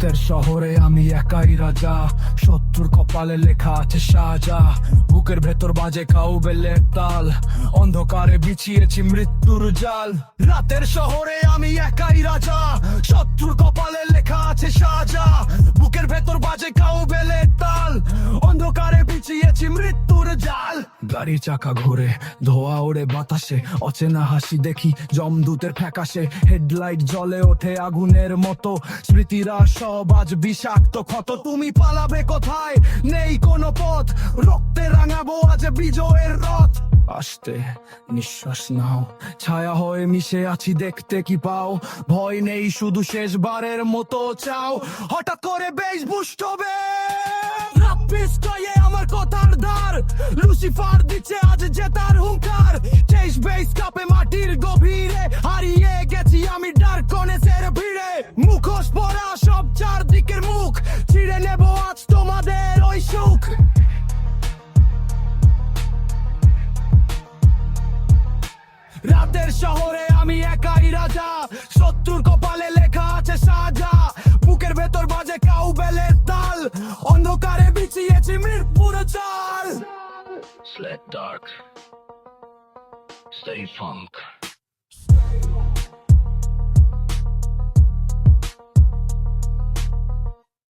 রাতের শহরে আমি একাই রাজা। শত্রুর কপালে লেখা আছে সাজা। বুকের ভেতর বাজে কাউ বেলের তাল। অন্ধকারে বিছিয়েছি মৃত্যুর জাল। রাতের শহরে আমি একাই রাজা। শত্রুর কপালে লেখা আছে সাজা। বুকের ভেতর বাজে খাও গাড়ির চাকা ঘুরে, ধোয়া ওড়ে বাতাসে, অচেনা হাসি দেখি জমদূতের ফ্যাকাশে। হেডলাইট জ্বলে ওঠে আগুনের মতো, স্মৃতিরা সব আজ বিষাক্ত ক্ষত। তুমি পালাবে কোথায়? নেই কোনো পথ। রক্তে রাঙাবো আজ বিজয়ের রথ। আসতে নিঃশ্বাস নাও, ছায়া হয়ে মিশে আছি দেখতে কি পাও? ভয় নেই শুধু শেষবারের মতো চাও। হঠাৎ করে বেশ বুষ্ট হবে। কথার ধার লুসিফার দিচ্ছে আজ জেতার হুঙ্কার। চেস বেস কাপে মাটির গভীরে। হারিয়ে গেছি আমি ডার্ক কনেসের ভিড়ে। মুখোশ পরা সব চারদিকের মুখ। ছিঁড়ে নেব আজ তোমাদের ওই সুখ। রাতের শহরে আমি একাই রাজা। শত্রুর কপালে Brudertal! Sled Dark. Stay Funk.